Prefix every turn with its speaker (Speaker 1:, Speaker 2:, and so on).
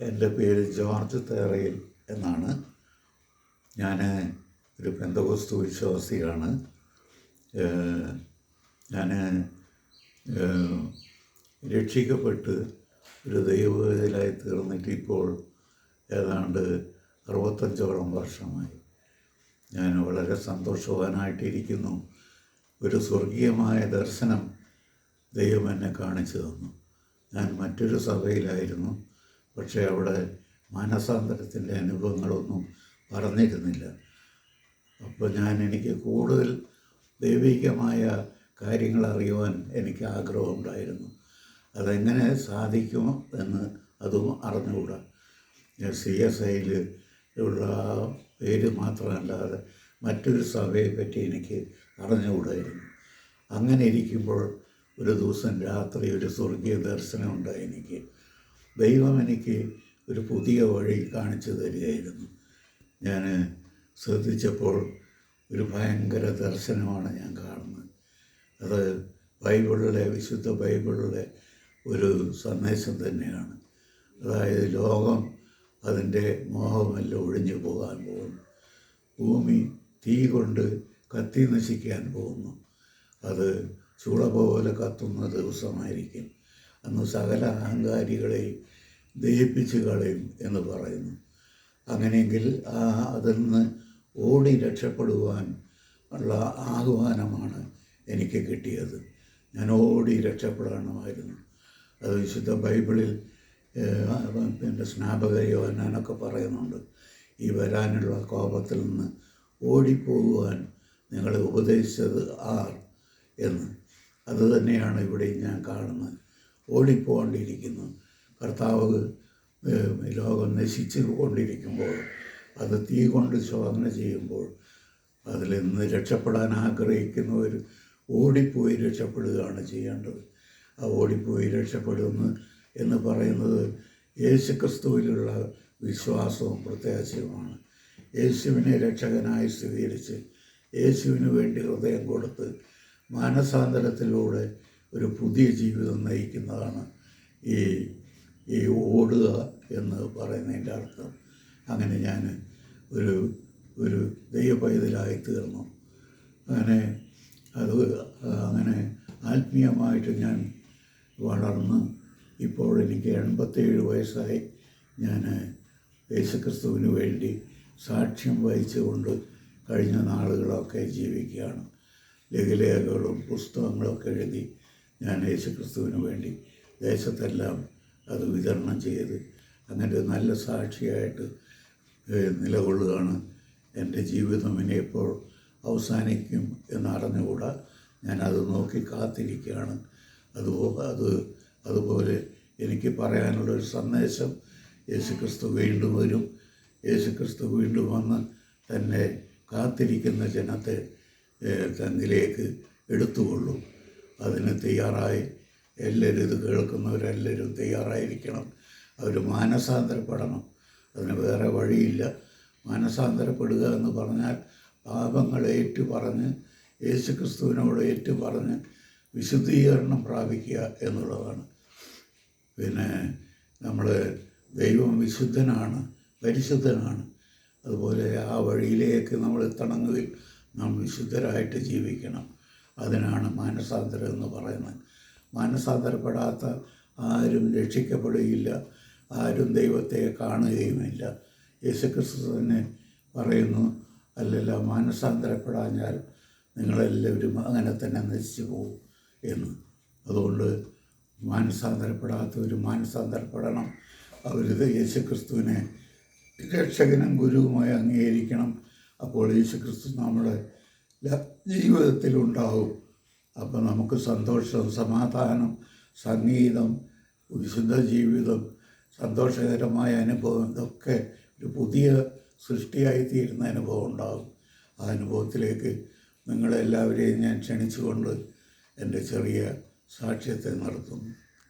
Speaker 1: എന്റെ പേര് ജോർജ് തേറയിൽ എന്നാണ്. ഞാൻ ഒരു പെന്തകോസ്തു വിശ്വാസിയാണ്. ഞാൻ രക്ഷിക്കപ്പെട്ട് ഒരു ദൈവവേദലായി തീർന്നിട്ട് ഇപ്പോൾ ഏതാണ്ട് അറുപത്തഞ്ചോളം വർഷമായി. ഞാൻ വളരെ സന്തോഷവാനായിട്ടിരിക്കുന്നു. ഒരു സ്വർഗീയമായ ദർശനം ദൈവം എന്നെ കാണിച്ചു തന്നു. ഞാൻ മറ്റൊരു സഭയിലായിരുന്നു. പക്ഷേ അവിടെ മാനസാന്തരത്തിന്റെ അനുഭവങ്ങളൊന്നും പറഞ്ഞിരുന്നില്ല. അപ്പോൾ ഞാൻ എനിക്ക് കൂടുതൽ ദൈവികമായ കാര്യങ്ങൾ അറിയുവാൻ എനിക്ക് ആഗ്രഹമുണ്ടായിരുന്നു. അതെങ്ങനെ സാധിക്കുമോ എന്ന് അതും അറിഞ്ഞുകൂടാ. സി എസ് ഐയിൽ ഉള്ള പേര് മാത്രമല്ലാതെ മറ്റൊരു സഭയെ പറ്റി എനിക്ക് അറിഞ്ഞുകൂടായിരുന്നു. അങ്ങനെ ഇരിക്കുമ്പോൾ ഒരു ദിവസം രാത്രി ഒരു സ്വർഗീയ ദർശനം ഉണ്ടായി എനിക്ക്. ദൈവം എനിക്ക് ഒരു പുതിയ വഴി കാണിച്ചു തരികയായിരുന്നു. ഞാൻ ശ്രദ്ധിച്ചപ്പോൾ ഒരു ഭയങ്കര ദർശനമാണ് ഞാൻ കാണുന്നത്. അത് ബൈബിളിലെ വിശുദ്ധ ബൈബിളിലെ ഒരു സന്ദേശം തന്നെയാണ്. അതായത് ലോകം അതിന്റെ മോഹമെല്ലാം ഒഴിഞ്ഞു പോകാൻ പോകുന്നു. ഭൂമി തീ കൊണ്ട് കത്തി നശിക്കാൻ പോകുന്നു. അത് ചൂളപോലെ കത്തുന്ന ദിവസമായിരിക്കും. അന്ന് സകല അഹങ്കാരികളെയും ദഹിപ്പിച്ച് കളയും എന്ന് പറയുന്നു. അങ്ങനെയെങ്കിൽ ആ അതിൽ നിന്ന് ഓടി രക്ഷപ്പെടുവാൻ ഉള്ള ആഹ്വാനമാണ് എനിക്ക് കിട്ടിയത്. ഞാൻ ഓടി രക്ഷപ്പെടണമായിരുന്നു. അത് വിശുദ്ധ ബൈബിളിൽ പിന്നെ സ്നാപക യോഹനാനൊക്കെ പറയുന്നുണ്ട്. ഈ വരാനുള്ള കോപത്തിൽ നിന്ന് ഓടിപ്പോകുവാൻ നിങ്ങളെ ഉപദേശിച്ചത് ആർ എന്ന്. അതുതന്നെയാണ് ഇവിടെ ഞാൻ കാണുന്നത്. ഓടിപ്പോണ്ടിരിക്കുന്നു കർത്താവ് ലോകം നശിച്ചു കൊണ്ടിരിക്കുമ്പോൾ അത് തീ കൊണ്ട് ശോധന ചെയ്യുമ്പോൾ അതിൽ നിന്ന് രക്ഷപ്പെടാൻ ആഗ്രഹിക്കുന്നവർ ഓടിപ്പോയി രക്ഷപ്പെടുകയാണ് ചെയ്യേണ്ടത്. ആ ഓടിപ്പോയി രക്ഷപ്പെടുന്നു എന്ന് പറയുന്നത് യേശുക്രിസ്തുവിലുള്ള വിശ്വാസവും പ്രത്യാശയുമാണ്. യേശുവിനെ രക്ഷകനായി സ്വീകരിച്ച് യേശുവിന് വേണ്ടി ഹൃദയം കൊടുത്ത് മാനസാന്തരത്തിലൂടെ ഒരു പുതിയ ജീവിതം നയിക്കുന്നതാണ് ഈ ഈ ഓടുക എന്ന് പറയുന്നതിന്റെ അർത്ഥം. അങ്ങനെ ഞാൻ ഒരു ഒരു ദൈവപൈതലായി തീർന്നു. അങ്ങനെ അത് അങ്ങനെ ആത്മീയമായിട്ട് ഞാൻ വളർന്ന് ഇപ്പോൾ എനിക്ക് എൺപത്തേഴ് വയസ്സായി. ഞാൻ യേശുക്രിസ്തുവിന് വേണ്ടി സാക്ഷ്യം വഹിച്ചുകൊണ്ട് കഴിഞ്ഞ നാളുകളൊക്കെ ജീവിക്കുകയാണ്. ലഘുലേഖകളും പുസ്തകങ്ങളൊക്കെ എഴുതി ഞാൻ യേശുക്രിസ്തുവിന് വേണ്ടി ദേശത്തെല്ലാം അത് വിതരണം ചെയ്ത് അങ്ങനെ നല്ല സാക്ഷിയായിട്ട് നിലകൊള്ളുകയാണ്. എന്റെ ജീവിതം ഇനി എപ്പോൾ അവസാനിക്കും എന്നറിഞ്ഞുകൂടാ. ഞാനത് നോക്കി കാത്തിരിക്കുകയാണ്. അതുപോലെ അത് അതുപോലെ എനിക്ക് പറയാനുള്ളൊരു സന്ദേശം യേശുക്രിസ്തു വീണ്ടും വരും. യേശുക്രിസ്തു വീണ്ടും വന്ന് തന്നെ കാത്തിരിക്കുന്ന ജനത്തെ തന്നിലേക്ക് എടുത്തുകൊള്ളും. അതിന് തയ്യാറായി. എല്ലാവരും ഇത് കേൾക്കുന്നവരെല്ലാവരും തയ്യാറായിരിക്കണം. അവർ മാനസാന്തരപ്പെടണം. അതിന് വേറെ വഴിയില്ല. മാനസാന്തരപ്പെടുക എന്ന് പറഞ്ഞാൽ പാപങ്ങൾ ഏറ്റു പറഞ്ഞ് യേശുക്രിസ്തുവിനോട് ഏറ്റു പറഞ്ഞ് വിശുദ്ധീകരണം പ്രാപിക്കുക എന്നുള്ളതാണ്. പിന്നെ നമ്മൾ ദൈവം വിശുദ്ധനാണ് പരിശുദ്ധനാണ്. അതുപോലെ ആ വഴിയിലേക്ക് നമ്മൾ എത്തണമെങ്കിൽ നാം വിശുദ്ധരായിട്ട് ജീവിക്കണം. അതിനാണ് മാനസാന്തരം എന്ന് പറയുന്നത്. മാനസാന്തരപ്പെടാത്ത ആരും രക്ഷിക്കപ്പെടുകയില്ല. ആരും ദൈവത്തെ കാണുകയുമില്ല. യേശുക്രിസ്തു തന്നെ പറയുന്നു അല്ലല്ല മാനസാന്തരപ്പെടാഞ്ഞാൽ നിങ്ങളെല്ലാവരും അങ്ങനെ തന്നെ നശിച്ചു പോകും എന്ന്. അതുകൊണ്ട് മാനസാന്തരപ്പെടാത്തവർ മാനസാന്തരപ്പെടണം. അവർ യേശുക്രിസ്തുവിനെ രക്ഷകനും ഗുരുവുമായി അംഗീകരിക്കണം. അപ്പോൾ യേശുക്രിസ്തു നമ്മുടെ ജീവിതത്തിലുണ്ടാവും. അപ്പോൾ നമുക്ക് സന്തോഷം സമാധാനം സംഗീതം വിശുദ്ധ ജീവിതം സന്തോഷകരമായ അനുഭവം ഇതൊക്കെ ഒരു പുതിയ സൃഷ്ടിയായി തീരുന്ന അനുഭവം ഉണ്ടാകും ആ അനുഭവത്തിലേക്ക് നിങ്ങളെല്ലാവരെയും ഞാൻ ക്ഷണിച്ചുകൊണ്ട് എന്റെ ചെറിയ സാക്ഷ്യത്തെ നടത്തുന്നു.